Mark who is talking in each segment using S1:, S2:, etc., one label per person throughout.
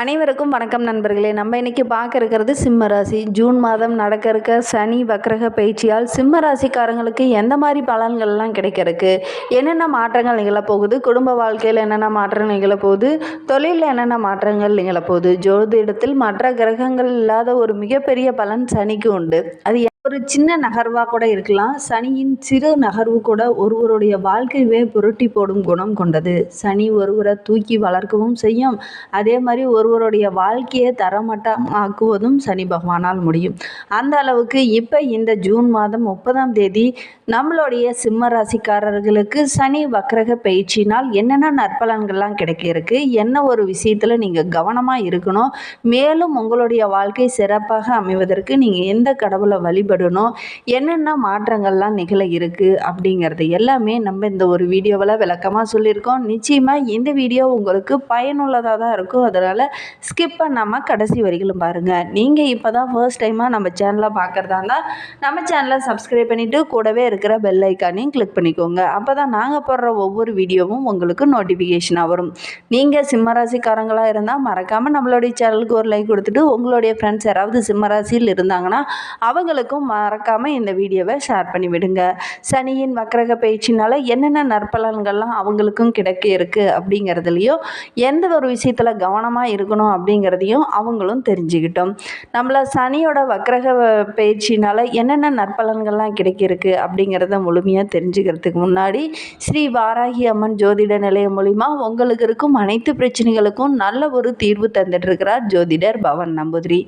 S1: அனைவருக்கும் வணக்கம் நண்பர்களே. நம்ம இன்னைக்கு பார்க்க இருக்கிறது சிம்ம ராசி. ஜூன் மாதம் நடக்க இருக்க சனி வக்ரக பயிற்சியால் சிம்ம ராசிக்காரங்களுக்கு எந்த மாதிரி பலன்கள்லாம் கிடைக்கிறதுக்கு? என்னென்ன மாற்றங்கள் நிகழப்போகுது? குடும்ப வாழ்க்கையில் என்னென்ன மாற்றங்கள் நிகழப்போகுது? தொழிலில் என்னென்ன மாற்றங்கள் நிகழப்போகுது? ஜோதிடத்தில் மற்ற கிரகங்கள் இல்லாத ஒரு மிகப்பெரிய பலன் சனிக்கு உண்டு. அது ஒரு சின்ன நகர்வாக கூட இருக்கலாம். சனியின் சிறு நகர்வு கூட ஒருவருடைய வாழ்க்கையவே புரட்டி போடும் குணம் கொண்டது. சனி ஒருவரை தூக்கி வளர்க்கவும் செய்யும். அதே மாதிரி ஒருவருடைய வாழ்க்கையை தரமட்டமாக்குவதும் சனி பகவானால் முடியும். அந்த அளவுக்கு இப்போ இந்த ஜூன் மாதம் முப்பதாம் தேதி நம்மளுடைய சிம்ம ராசிக்காரர்களுக்கு சனி வக்ரக பயிற்சினால் என்னென்ன நற்பலன்கள்லாம் கிடைக்க இருக்கு என்ன ஒரு விஷயத்தில் நீங்கள் கவனமாக இருக்கணும்? மேலும் உங்களுடைய வாழ்க்கை சிறப்பாக அமைவதற்கு நீங்கள் எந்த கடவுளை வழிபடணும் என்னென்ன மாற்றங்கள்லாம் நிகழ இருக்குது அப்படிங்கிறது எல்லாமே நம்ம இந்த ஒரு வீடியோவில் விளக்கமாக சொல்லியிருக்கோம். நிச்சயமாக இந்த வீடியோ உங்களுக்கு பயனுள்ளதாக தான் இருக்கும். அதனால் ஸ்கிப் பண்ணாமல் கடைசி வரிகளும் பாருங்கள் நீங்கள் இப்போ தான் ஃபர்ஸ்ட் டைமாக நம்ம சேனலை பார்க்குறதா இருந்தால் நம்ம சேனலை சப்ஸ்கிரைப் பண்ணிவிட்டு கூடவே இருக்கிற பெல் ஐக்கானையும் கிளிக் பண்ணிக்கோங்க. அப்போ தான் நாங்கள் போடுற ஒவ்வொரு வீடியோவும் உங்களுக்கு நோட்டிஃபிகேஷனாக வரும். நீங்கள் சிம்மராசிக்காரங்களாக இருந்தால் மறக்காமல் நம்மளுடைய சேனலுக்கு ஒரு லைக் கொடுத்துட்டு உங்களுடைய ஃப்ரெண்ட்ஸ் யாராவது சிம்மராசியில் இருந்தாங்கன்னா அவங்களுக்கும் மறக்காமல் இந்த வீடியோவை ஷேர் பண்ணி விடுங்க சனியின் வக்ரக பயிற்சினால் என்னென்ன நற்பலன்கள்லாம் அவங்களுக்கும் கிடைக்க இருக்குது அப்படிங்கிறதுலையும் எந்த ஒரு விஷயத்தில் கவனமாக இருக்கணும் அப்படிங்கிறதையும் அவங்களும் தெரிஞ்சுக்கிட்டோம். நம்மள சனியோட வக்ரக பயிற்சினால் என்னென்ன நற்பலன்கள்லாம் கிடைக்கிருக்கு அப்படிங்கிறத முழுமையாக தெரிஞ்சுக்கிறதுக்கு முன்னாடி ஸ்ரீ வாராகி அம்மன் ஜோதிட நிலையம் மூலிமா உங்களுக்கு இருக்கும் அனைத்து பிரச்சனைகளுக்கும் நல்ல ஒரு தீர்வு தந்துட்டு இருக்கிறார் ஜோதிடர் பவன் நம்பூதிரி.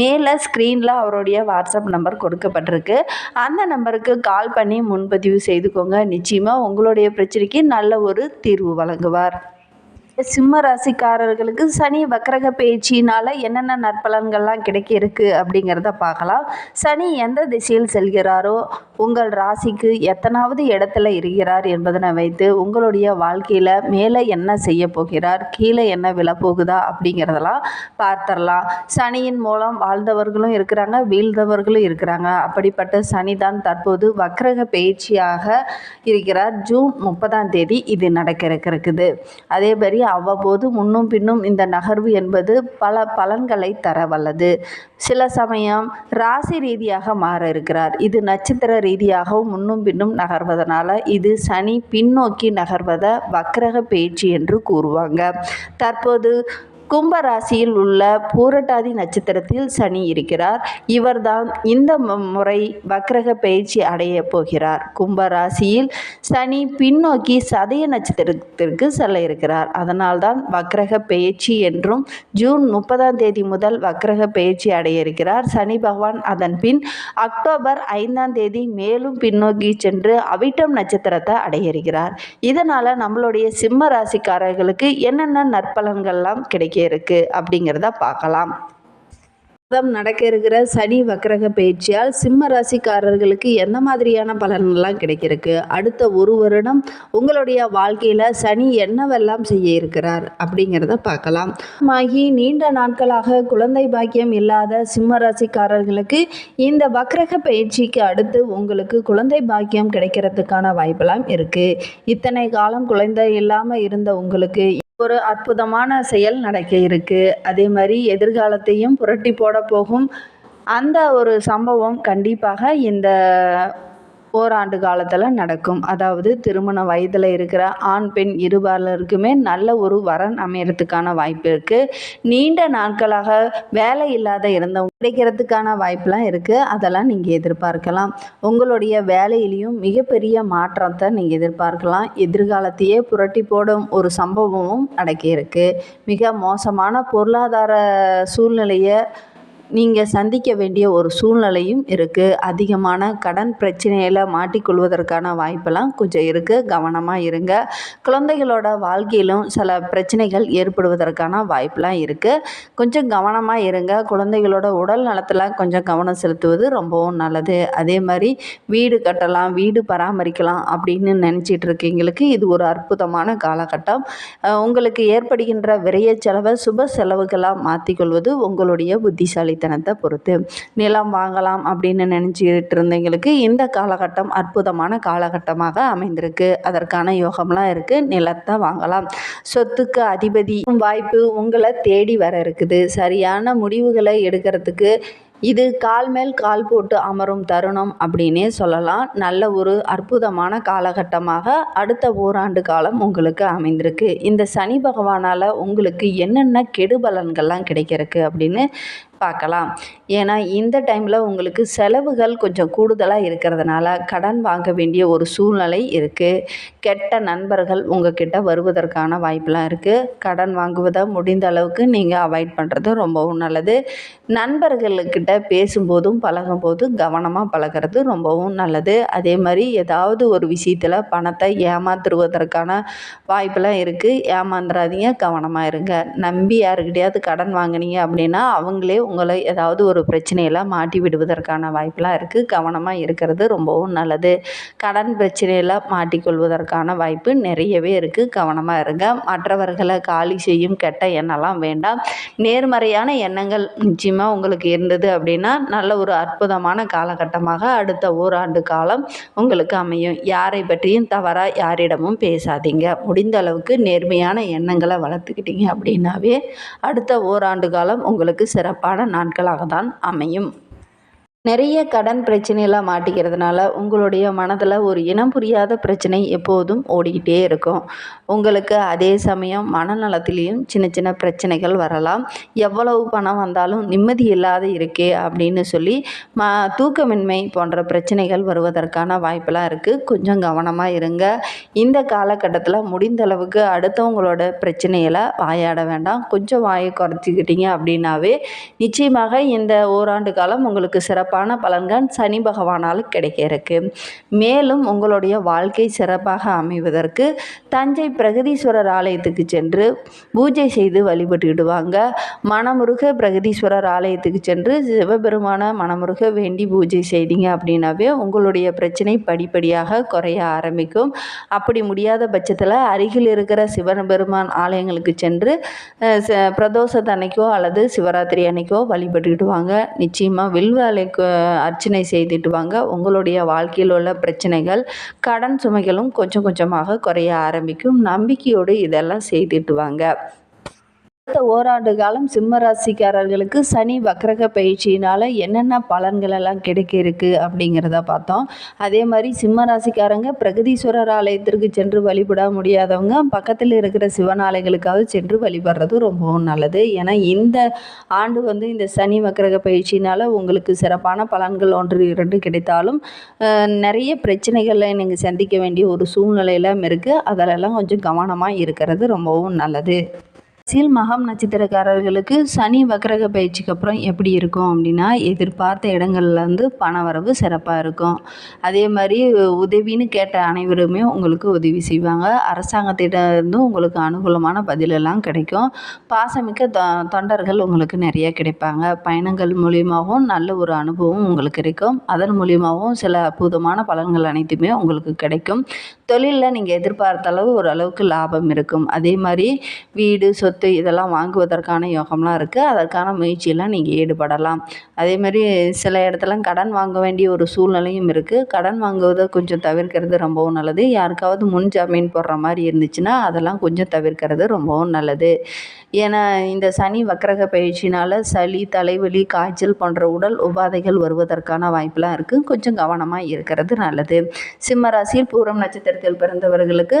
S1: மேலே ஸ்க்ரீனில் அவருடைய வாட்ஸ்அப் நம்பர் கொடுக்கப்பட்டிருக்கு அந்த நம்பருக்கு கால் பண்ணி முன்பதிவு செய்துக்கோங்க. நிச்சயமாக உங்களுடைய பிரச்சனைக்கு நல்ல ஒரு தீர்வு வழங்குவார். சிம்ம ராசிக்காரர்களுக்கு சனி வக்ரக பயிற்சியினால் என்னென்ன நற்பலன்கள்லாம் கிடைக்க இருக்கு அப்படிங்கிறத பார்க்கலாம். சனி எந்த திசையில் செல்கிறாரோ உங்கள் ராசிக்கு எத்தனாவது இடத்துல இருக்கிறார் என்பதனை வைத்து உங்களுடைய வாழ்க்கையில் மேலே என்ன செய்ய போகிறார் கீழே என்ன விழப்போகுதா அப்படிங்கிறதெல்லாம் பார்த்துடலாம். சனியின் மூலம் வாழ்ந்தவர்களும் இருக்கிறாங்க வீழ்ந்தவர்களும் இருக்கிறாங்க. அப்படிப்பட்ட சனி தான் தற்போது வக்ரக பயிற்சியாக இருக்கிறார். ஜூன் முப்பதாம் தேதி இது நடக்க இருக்குது. அதே மாதிரி அவ்வப்போது முன்னும் பின்னும் இந்த நகர்வு என்பது பல பலன்களை தர வல்லது. சில சமயம் ராசி ரீதியாக மாற இருக்கிறார். இது நட்சத்திர ரீதியாகவும் முன்னும் பின்னும் நகர்வதனால இது சனி பின்னோக்கி நகர்வதை வக்ரக பேச்சு என்று கூறுவாங்க. தற்போது கும்பராசியில் உள்ள பூரட்டாதி நட்சத்திரத்தில் சனி இருக்கிறார். இவர்தான் இந்த முறை வக்ரக பயிற்சி அடைய போகிறார். கும்பராசியில் சனி பின்னோக்கி சதய நட்சத்திரத்திற்கு செல்ல இருக்கிறார். அதனால்தான் வக்ரக பயிற்சி என்றும் ஜூன் முப்பதாம் தேதி முதல் வக்ரக பயிற்சி அடைய இருக்கிறார். சனி பகவான் அதன் பின் அக்டோபர் ஐந்தாம் தேதி மேலும் பின்னோக்கி சென்று அவிட்டம் நட்சத்திரத்தை அடைய இருக்கிறார். இதனால் நம்மளுடைய சிம்ம ராசிக்காரர்களுக்கு என்னென்ன நற்பலன்கள்லாம் நம்பிக்கை இருக்கு அப்படிங்கிறத பார்க்கலாம். மாதம் நடக்க இருக்கிற சனி வக்கரக பயிற்சியால் சிம்ம ராசிக்காரர்களுக்கு எந்த மாதிரியான பலன்கள்லாம் கிடைக்கிறதுக்கு? அடுத்த ஒரு வருடம் உங்களுடைய வாழ்க்கையில் சனி என்னவெல்லாம் செய்ய இருக்கிறார் அப்படிங்கிறத பார்க்கலாம். ஆகி நீண்ட நாட்களாக குழந்தை பாக்கியம் இல்லாத சிம்ம ராசிக்காரர்களுக்கு இந்த வக்ரக பயிற்சிக்கு அடுத்து உங்களுக்கு குழந்தை பாக்கியம் கிடைக்கிறதுக்கான வாய்ப்பெல்லாம் இருக்குது இத்தனை காலம் குழந்தை இல்லாமல் இருந்த உங்களுக்கு ஒரு அற்புதமான செயல் நடக்க இருக்கு. அதே மாதிரி எதிர்காலத்தையும் புரட்டி போட போகும். அந்த ஒரு சம்பவம் கண்டிப்பாக இந்த ஓராண்டு காலத்தில் நடக்கும். அதாவது திருமண வயதில் இருக்கிற ஆண் பெண் இருபாலருக்குமே நல்ல ஒரு வரன் அமையறதுக்கான வாய்ப்பு இருக்குது நீண்ட நாட்களாக வேலை இல்லாத இருந்தவங்க கிடைக்கிறதுக்கான வாய்ப்பெலாம் இருக்குது அதெல்லாம் நீங்கள் எதிர்பார்க்கலாம். உங்களுடைய வேலையிலையும் மிகப்பெரிய மாற்றத்தை நீங்கள் எதிர்பார்க்கலாம். எதிர்காலத்தையே புரட்டி போடும் ஒரு சம்பவமும் அடக்கியிருக்கு. மிக மோசமான பொருளாதார சூழ்நிலையை நீங்கள் சந்திக்க வேண்டிய ஒரு சூழ்நிலையும் இருக்குது அதிகமான கடன் பிரச்சனையில் மாட்டிக்கொள்வதற்கான வாய்ப்பெல்லாம் கொஞ்சம் இருக்குது கவனமாக இருங்க. குழந்தைகளோட வாழ்க்கையிலும் சில பிரச்சனைகள் ஏற்படுவதற்கான வாய்ப்பெலாம் இருக்குது கொஞ்சம் கவனமாக இருங்க. குழந்தைகளோட உடல் நலத்தில் கொஞ்சம் கவனம் செலுத்துவது ரொம்பவும் நல்லது. அதே மாதிரி வீடு கட்டலாம் வீடு பராமரிக்கலாம் அப்படின்னு நினச்சிட்டு இருக்கீங்களுக்கு இது ஒரு அற்புதமான காலகட்டம். உங்களுக்கு ஏற்படுகின்ற விரைய செலவை சுப செலவுகளாக மாற்றிக்கொள்வது உங்களுடைய புத்திசாலி புத்திசாலித்தனத்தை பொறுத்து நிலம் வாங்கலாம் அப்படின்னு நினச்சிக்கிட்டு இருந்தவங்களுக்கு இந்த காலகட்டம் அற்புதமான காலகட்டமாக அமைந்திருக்கு. அதற்கான யோகம்லாம் இருக்குது நிலத்தை வாங்கலாம். சொத்துக்கு அதிபதி வாய்ப்பு உங்களை தேடி வர இருக்குது. சரியான முடிவுகளை எடுக்கிறதுக்கு இது கால் மேல் கால் போட்டு அமரும் தருணம் அப்படின்னே சொல்லலாம். நல்ல ஒரு அற்புதமான காலகட்டமாக அடுத்த ஓராண்டு காலம் உங்களுக்கு அமைந்திருக்கு. இந்த சனி பகவானால் உங்களுக்கு என்னென்ன கெடுபலன்கள்லாம் கிடைக்கிறதுக்கு அப்படின்னு பார்க்கலாம். ஏன்னா இந்த டைமில் உங்களுக்கு செலவுகள் கொஞ்சம் கூடுதலாக இருக்கிறதுனால கடன் வாங்க வேண்டிய ஒரு சூழ்நிலை இருக்குது கெட்ட நண்பர்கள் உங்ககிட்ட வருவதற்கான வாய்ப்பெலாம் இருக்குது கடன் வாங்குவதை முடிந்த அளவுக்கு நீங்கள் அவாய்ட் பண்ணுறது ரொம்பவும் நல்லது. நண்பர்கள்கிட்ட பேசும்போதும் பழகும்போதும் கவனமாக பழகிறது ரொம்பவும் நல்லது. அதே மாதிரி ஏதாவது ஒரு விஷயத்தில் பணத்தை ஏமாத்துருவதற்கான வாய்ப்பெலாம் இருக்குது ஏமாந்துடாதீங்க கவனமாக இருங்க. நம்பி யாருக்கிட்டையாவது கடன் வாங்கினீங்க அப்படின்னா அவங்களே உங்களை ஏதாவது ஒரு பிரச்சனையில் மாட்டி விடுவதற்கான வாய்ப்பெலாம் இருக்குது கவனமாக இருக்கிறது ரொம்பவும் நல்லது. கடன் பிரச்சனையில் மாட்டிக்கொள்வதற்கான வாய்ப்பு நிறையவே இருக்குது கவனமாக இருங்க. மற்றவர்களை காலி செய்யும் கெட்ட எண்ணம்லாம் வேண்டாம். நேர்மறையான எண்ணங்கள் நிச்சயமாக உங்களுக்கு இருந்தது அப்படின்னா நல்ல ஒரு அற்புதமான காலகட்டமாக அடுத்த ஓராண்டு காலம் உங்களுக்கு அமையும். யாரை பற்றியும் தவறாக யாரிடமும் பேசாதீங்க. முடிந்த அளவுக்கு நேர்மையான எண்ணங்களை வளர்த்துக்கிட்டீங்க அப்படின்னாவே அடுத்த ஓராண்டு காலம் உங்களுக்கு சிறப்பான நாட்களாக தான் அமையும். நிறைய கடன் பிரச்சனையெல்லாம் மாட்டிக்கிறதுனால உங்களுடைய மனதில் ஒரு இனம் புரியாத பிரச்சனை எப்போதும் ஓடிக்கிட்டே இருக்கும். உங்களுக்கு அதே சமயம் மனநலத்திலையும் சின்ன சின்ன பிரச்சனைகள் வரலாம். எவ்வளவு பணம் வந்தாலும் நிம்மதி இல்லாத இருக்கே அப்படின்னு சொல்லி ம தூக்கமின்மை போன்ற பிரச்சனைகள் வருவதற்கான வாய்ப்பெல்லாம் இருக்குது கொஞ்சம் கவனமாக இருங்க. இந்த காலகட்டத்தில் முடிந்த அளவுக்கு அடுத்தவங்களோட பிரச்சனையில் வாயாட வேண்டாம். கொஞ்சம் வாயை குறைச்சிக்கிட்டீங்க அப்படின்னாவே நிச்சயமாக இந்த ஓராண்டு காலம் உங்களுக்கு சிறப்பாக சிறப்பான பலன்கள் சனி பகவானால் கிடைக்க இருக்கு மேலும் உங்களுடைய வாழ்க்கை சிறப்பாக அமைவதற்கு தஞ்சை பிரகதீஸ்வரர் ஆலயத்துக்கு சென்று பூஜை செய்து வழிபட்டுடுவாங்க. மணமுருக பிரகதீஸ்வரர் ஆலயத்துக்கு சென்று சிவபெருமான மணமுருக வேண்டி பூஜை செய்தீங்க அப்படின்னாவே உங்களுடைய பிரச்சனை படிப்படியாக குறைய ஆரம்பிக்கும். அப்படி முடியாத பட்சத்தில் அருகில் இருக்கிற சிவபெருமான் ஆலயங்களுக்கு சென்று பிரதோஷத்தன்னைக்கோ அல்லது சிவராத்திரி அன்னைக்கோ வழிபட்டுக்கிடுவாங்க நிச்சயமாக வில்வாலைக்கு அர்ச்சனை செய்துட்டு வாங்க உங்களுடைய வாழ்க்கையில் உள்ள பிரச்சனைகள் கடன் சுமைகளும் கொஞ்சம் கொஞ்சமாக குறைய ஆரம்பிக்கும். நம்பிக்கையோடு இதெல்லாம் செய்துட்டு வாங்க அடுத்த ஓராண்டு காலம் சிம்ம ராசிக்காரர்களுக்கு சனி வக்கரக பயிற்சியினால் என்னென்ன பலன்கள் எல்லாம் கிடைக்க இருக்கு அப்படிங்கிறத பார்த்தோம். அதே மாதிரி சிம்ம ராசிக்காரங்க பிரகதீஸ்வரர் ஆலயத்திற்கு சென்று வழிபட முடியாதவங்க பக்கத்தில் இருக்கிற சிவனாலயங்களுக்காக சென்று வழிபடுறது ரொம்பவும் நல்லது. ஏன்னா இந்த ஆண்டு வந்து இந்த சனி வக்கரக பயிற்சியினால் உங்களுக்கு சிறப்பான பலன்கள் ஒன்று இரண்டு கிடைத்தாலும் நிறைய பிரச்சனைகளை நீங்கள் சந்திக்க வேண்டிய ஒரு சூழ்நிலையெல்லாம் இருக்குது அதிலெல்லாம் கொஞ்சம் கவனமாக இருக்கிறது ரொம்பவும் நல்லது. அரசியல் மகம் நட்சத்திரக்காரர்களுக்கு சனி வக்கரக பயிற்சிக்கு அப்புறம் எப்படி இருக்கும் அப்படின்னா எதிர்பார்த்த இடங்கள்ல இருந்து பண வரவு சிறப்பாக இருக்கும். அதே மாதிரி உதவின்னு கேட்ட அனைவருமே உங்களுக்கு உதவி செய்வாங்க. அரசாங்கத்திடம் இருந்தும் உங்களுக்கு அனுகூலமான பதிலெல்லாம் கிடைக்கும். பாசமிக்க தொ தொண்டர்கள் உங்களுக்கு நிறைய கிடைப்பாங்க. பயணங்கள் மூலியமாகவும் நல்ல ஒரு அனுபவம் உங்களுக்கு கிடைக்கும். அதன் மூலியமாகவும் சில அற்புதமான பலன்கள் அனைத்துமே உங்களுக்கு கிடைக்கும். தொழிலில் நீங்கள் எதிர்பார்த்த அளவு ஓரளவுக்கு லாபம் இருக்கும். அதே மாதிரி வீடு சொத்து சொத்து இதெல்லாம் வாங்குவதற்கான யோகம்லாம் இருக்குது அதற்கான முயற்சியெல்லாம் நீங்கள் ஈடுபடலாம். அதேமாதிரி சில இடத்துல கடன் வாங்க வேண்டிய ஒரு சூழ்நிலையும் இருக்குது கடன் வாங்குவதை கொஞ்சம் தவிர்க்கிறது ரொம்பவும் நல்லது. யாருக்காவது முன் ஜாமீன் போடுற மாதிரி இருந்துச்சுன்னா அதெல்லாம் கொஞ்சம் தவிர்க்கிறது ரொம்பவும் நல்லது. ஏன்னா இந்த சனி வக்கரக பயிற்சினால் சளி தலைவலி காய்ச்சல் போன்ற உடல் உபாதைகள் வருவதற்கான வாய்ப்பெலாம் இருக்குது கொஞ்சம் கவனமாக இருக்கிறது நல்லது. சிம்ம ராசியில் பூரம் நட்சத்திரத்தில் பிறந்தவர்களுக்கு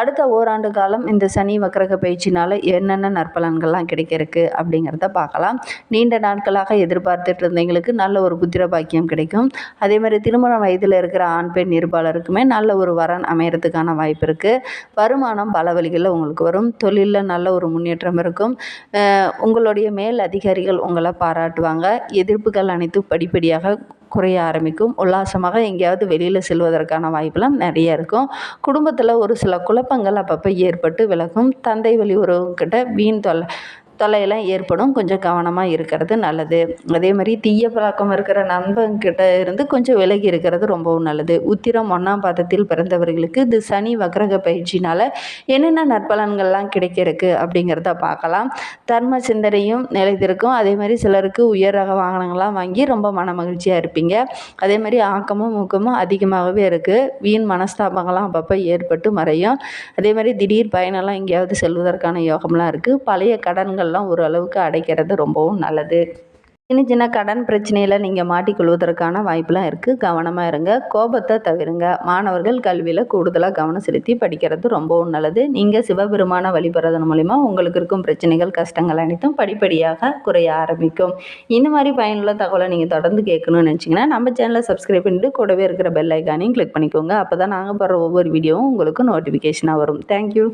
S1: அடுத்த ஓராண்டு காலம் இந்த சனி வக்கரக பயிற்சினால் என்னென்ன நற்பலன்கள்லாம் கிடைக்கிறதுக்கு அப்படிங்கிறத பார்க்கலாம். நீண்ட நாட்களாக எதிர்பார்த்துட்டு இருந்தவங்களுக்கு நல்ல ஒரு புத்திர பாக்கியம் கிடைக்கும். அதே மாதிரி திருமண வயதில் இருக்கிற ஆண் பெண் இருப்பாளருக்குமே நல்ல ஒரு வரன் அமையறதுக்கான வாய்ப்பு இருக்குது வருமானம் பல வழிகளில் உங்களுக்கு வரும். தொழிலில் நல்ல ஒரு முன்னேற்றம் இருக்கும் இருக்கும். உங்களுடைய மேல் அதிகாரிகள் உங்களை பாராட்டுவாங்க. எதிர்ப்புகள் அனைத்தும் படிப்படியாக குறைய ஆரம்பிக்கும். உல்லாசமாக எங்கேயாவது வெளியில் செல்வதற்கான வாய்ப்பெல்லாம் நிறைய இருக்கும். குடும்பத்தில் ஒரு சில குழப்பங்கள் அப்பப்போ ஏற்பட்டு விலகும். தந்தை வழி உறவுக்கிட்ட வீண் தொல்லை தொல்லையெல்லாம் ஏற்படும். கொஞ்சம் கவனமாக இருக்கிறது நல்லது. அதே மாதிரி தீய பழக்கம் இருக்கிற நண்பன்கிட்ட இருந்து கொஞ்சம் விலகி இருக்கிறது ரொம்பவும் நல்லது. உத்திரம் ஒன்றாம் பாதத்தில் பிறந்தவர்களுக்கு இது சனி வக்ரக பயிற்சினால் என்னென்ன நற்பலன்கள்லாம் கிடைக்கிறதுக்கு அப்படிங்கிறத பார்க்கலாம். தர்ம சிந்தனையும் நிலைத்திருக்கும். அதே மாதிரி சிலருக்கு உயர் ரக வாகனங்கள்லாம் வாங்கி ரொம்ப மன மகிழ்ச்சியாக இருப்பீங்க. அதே மாதிரி ஆக்கமும் ஊக்கமும் அதிகமாகவே இருக்குது வீண் மனஸ்தாபங்கள்லாம் அப்பப்போ ஏற்பட்டு மறையும். அதே மாதிரி திடீர் பயணம்லாம் எங்கேயாவது செல்வதற்கான யோகம்லாம் இருக்குது பழைய கடன்கள் கடன்கள்லாம் ஓரளவுக்கு அடைக்கிறது ரொம்பவும் நல்லது. சின்ன சின்ன கடன் பிரச்சனையில் நீங்கள் மாட்டிக்கொள்வதற்கான வாய்ப்புலாம் இருக்குது கவனமாக இருங்க. கோபத்தை தவிருங்க. மாணவர்கள் கல்வியில் கூடுதலாக கவனம் செலுத்தி படிக்கிறது ரொம்பவும் நல்லது. நீங்கள் சிவபெருமான வழிபடுறதன் மூலிமா உங்களுக்கு இருக்கும் பிரச்சனைகள் கஷ்டங்கள் அனைத்தும் படிப்படியாக குறைய ஆரம்பிக்கும். இந்த மாதிரி பயனுள்ள தகவலை நீங்கள் தொடர்ந்து கேட்கணும்னு நினச்சிங்கன்னா நம்ம சேனலை சப்ஸ்கிரைப் பண்ணிட்டு கூடவே இருக்கிற பெல் ஐக்கானையும் கிளிக் பண்ணிக்கோங்க. அப்போ தான் நாங்கள் போடுற ஒவ்வொரு வீடியோவும் உங்களுக்கு நோட்டிஃபிகேஷனாக வரும். தேங்க்யூ